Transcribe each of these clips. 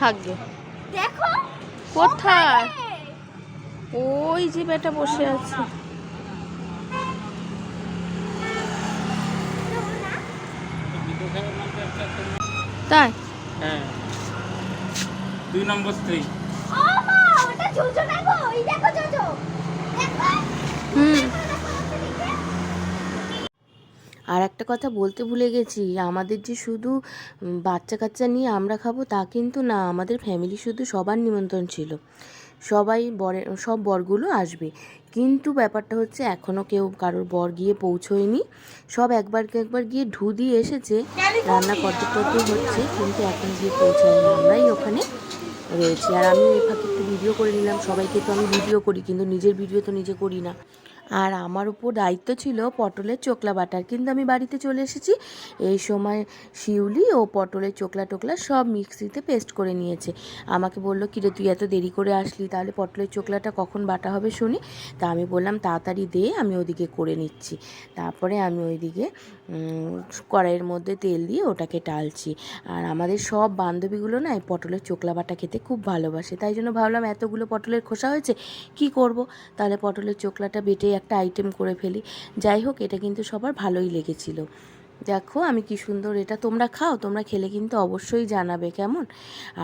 থাকবে। দেখো কোথায়? ওই যে বেটা বসে আছে। তাই? হ্যাঁ। দুই নম্বর স্ত্রী। ও মা ওটা জোজো না গো? এই দেখো জোজো। দেখো হুম দেখো আর একটা কথা বলতে ভুলে গেছি, আমাদের যে শুধু বাচ্চা কাচ্চা নিয়ে আমরা খাব তা কিন্তু না, আমাদের ফ্যামিলি শুধু সবার নিমন্ত্রণ ছিল। সবাই বরের সব বরগুলো আসবে। কিন্তু ব্যাপারটা হচ্ছে এখনও কেউ কারোর বর গিয়ে পৌঁছোয়নি। সব একবার একবার গিয়ে ঢু দিয়ে এসেছে, রান্না কত হচ্ছে, কিন্তু এখন গিয়ে পৌঁছায়নি। আমরাই ওখানে রয়েছি। আর আমি এই ফাঁকে একটু ভিডিও করে নিলাম। সবাইকে তো আমি ভিডিও করি, কিন্তু নিজের ভিডিও তো নিজে করি না। আর আমার উপর দায়িত্ব ছিল পটলের চোকলা বাটার। কিন্তু আমি বাড়িতে চলে এসেছি। এই সময় শিউলি ও পটলের চোকলা টোকলা সব মিক্সিতে পেস্ট করে নিয়েছে। আমাকে বলল, কিরে, তুই এত দেরি করে আসলি? তাহলে পটলের চোকলাটা কখন বাটা হবে শুনি? তা আমি বললাম, তাড়াতাড়ি দে, আমি ওদিকে করে নিচ্ছি। তারপরে আমি ওইদিকে কড়াইয়ের মধ্যে তেল দিয়ে ওটাকে টালছি। আর আমাদের সব বান্ধবীগুলো না এই পটলের চোকলা বাটা খেতে খুব ভালোবাসে। তাই জন্য ভাবলাম, এতগুলো পটলের খোসা হয়েছে, কি করব? তাহলে পটলের চোকলাটা বেটে একটা আইটেম করে ফেলি। যাই হোক, এটা কিন্তু সবার ভালোই লেগেছিল। দেখো, আমি কি সুন্দর এটা তোমরা খাও, তোমরা খেলে কিন্তু অবশ্যই জানাবে, কেমন?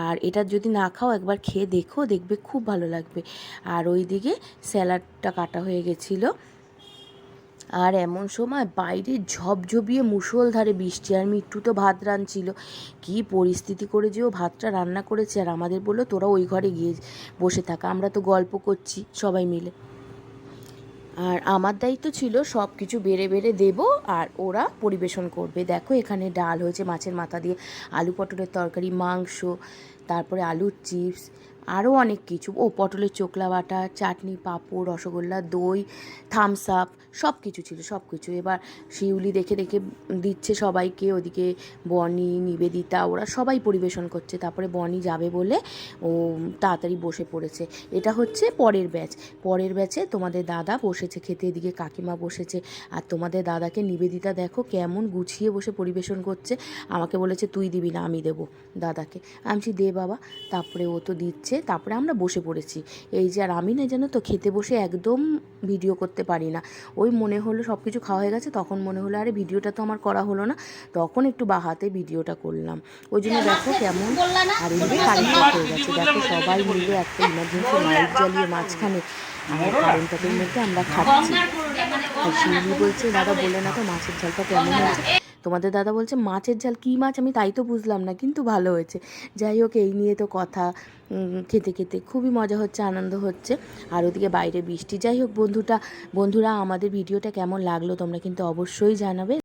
আর এটা যদি না খাও, একবার খেয়ে দেখো, দেখবে খুব ভালো লাগবে। আর ওইদিকে স্যালাডটা কাটা হয়ে গেছিল। আর এমন সময় বাইরে ঝপঝপিয়ে মুষলধারে বৃষ্টি আর মিট্টু তো ভাত রাঁধছিল। কী পরিস্থিতি করে যে ও ভাতটা রান্না করেছে, আর আমাদের বলল, তোরা ওই ঘরে গিয়ে বসে থাকা, আমরা তো গল্প করছি সবাই মিলে। আর আমার দায়িত্ব ছিল সব কিছু বেড়ে বেড়ে দেব আর ওরা পরিবেশন করবে। দেখো এখানে ডাল হয়েছে মাছের মাথা দিয়ে, আলু পটলের তরকারি, মাংস তারপরে আলুর চিপস, আরও অনেক কিছু। ও, পটলের চোকলা বাটা, চাটনি, পাঁপড়, রসগোল্লা, দই থামস আপ সব কিছু ছিল সব কিছু এবার শিউলি দেখে দেখে দিচ্ছে সবাইকে, ওদিকে বনি, নিবেদিতা, ওরা সবাই পরিবেশন করছে। তারপরে বনি যাবে বলে ও তাড়াতাড়ি বসে পড়েছে। এটা হচ্ছে পরের ব্যাচ। পরের ব্যাচে তোমাদের দাদা বসেছে, খেতে এদিকে কাকিমা বসেছে। আর তোমাদের দাদাকে নিবেদিতা দেখো কেমন গুছিয়ে বসে পরিবেশন করছে। আমাকে বলেছে, তুই দিবি না, আমি দেবো দাদাকে। আমি দে বাবা তারপরে ও তো দিচ্ছে তারপরে আমরা বসে পড়েছি। এই যে আর আমি না জানো তো খেতে বসে একদম ভিডিও করতে পারি না। ওই মনে হলো সব কিছু খাওয়া হয়ে গেছে তখন মনে হলো আরে ভিডিওটা তো আমার করা হলো না। তখন একটু বাহাতে ভিডিওটা করলাম। ওই জন্য দেখো কেমন আর এদিকে কারেন্ট অফ হয়ে গেছে দেখো সবাই মিলে একটা ইমার্জেন্সি লাইট জ্বালিয়ে মাঝখানে আর কারেন্ট অফের মধ্যে আমরা খাচ্ছি। আর বলছে দাদা বলে না তো মাছের ঝালটা কেমন হয়েছে? তোমাদের দাদা বলছে, মাছের ঝাল, কী মাছ? আমি তাই তো বুঝলাম না, কিন্তু ভালো হয়েছে। যাই হোক, এই নিয়ে তো কথা খেতে খেতে খুবই মজা হচ্ছে, আনন্দ হচ্ছে। আর ওদিকে বাইরে বৃষ্টি। যাই হোক, বন্ধুটা, বন্ধুরা, আমাদের ভিডিওটা কেমন লাগল তোমরা কিন্তু অবশ্যই জানাবে।